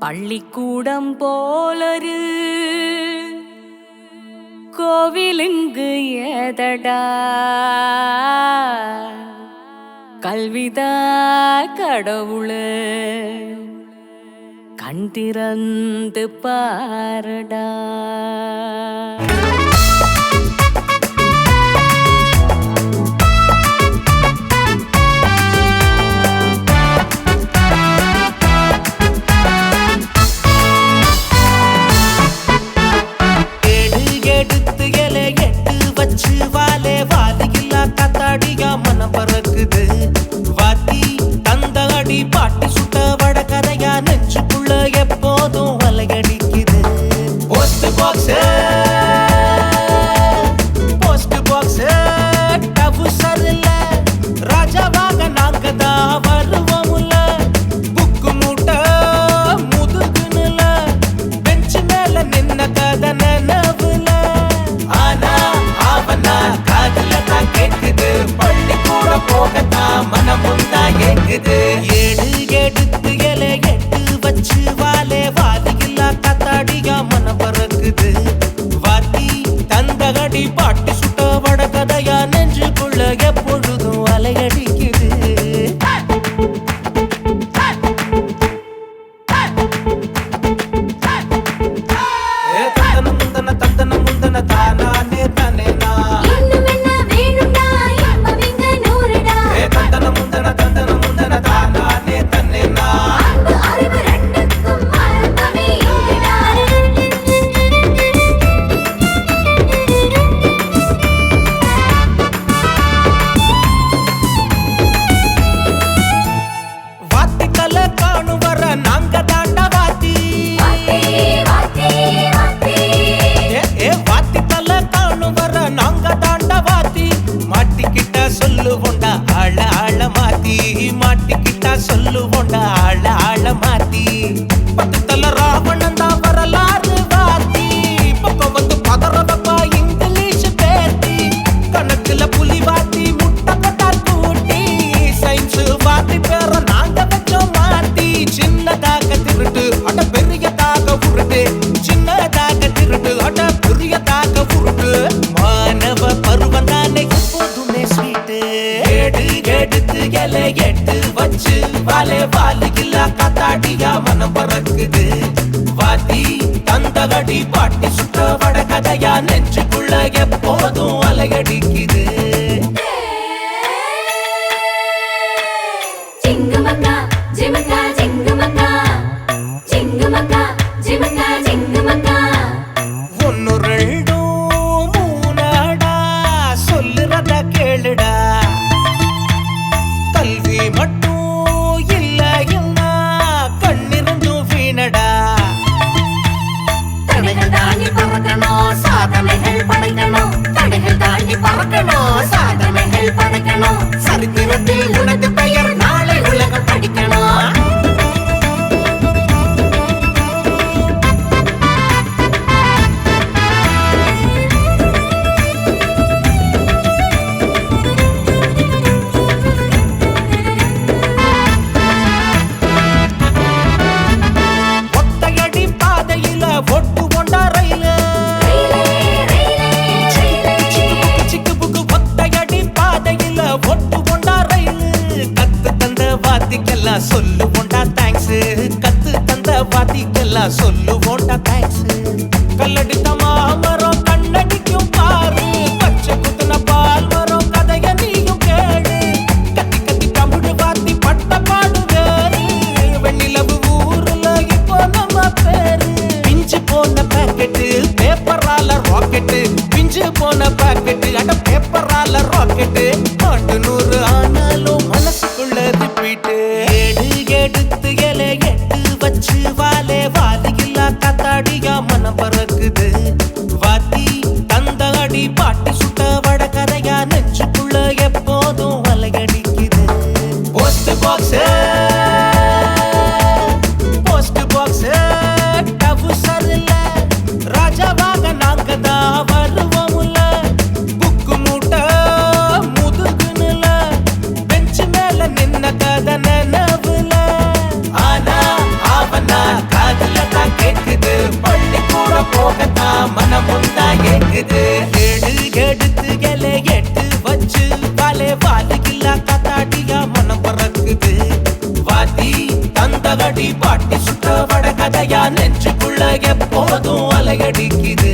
பள்ளிக்கூடம் போலரு. கோவிலுங்கு ஏதடா. கல்விதா கடவுளு. கண் பாரடா. போகத்தான் மனமும் தான் ஏங்குது எடுத்து பறந்துச்சு வாலே வாலு கில்லா காத்தாடியா மனம் பறக்குது. வாத்தி தந்தகடி பாட்டி சுத்த வட கதையா நெஞ்சுக்குள்ள எப்போதும் அலையடிக்குது. வாதிக்கெல்லாம் சொல்லு போண்டா தேங்க்ஸ் கத்து தந்த வாதிக்கெல்லாம் சொல்லு போண்டா தேங்க்ஸ் கல்லடித்த levada. சுத்தகடி போதும் அலையடிக்குது.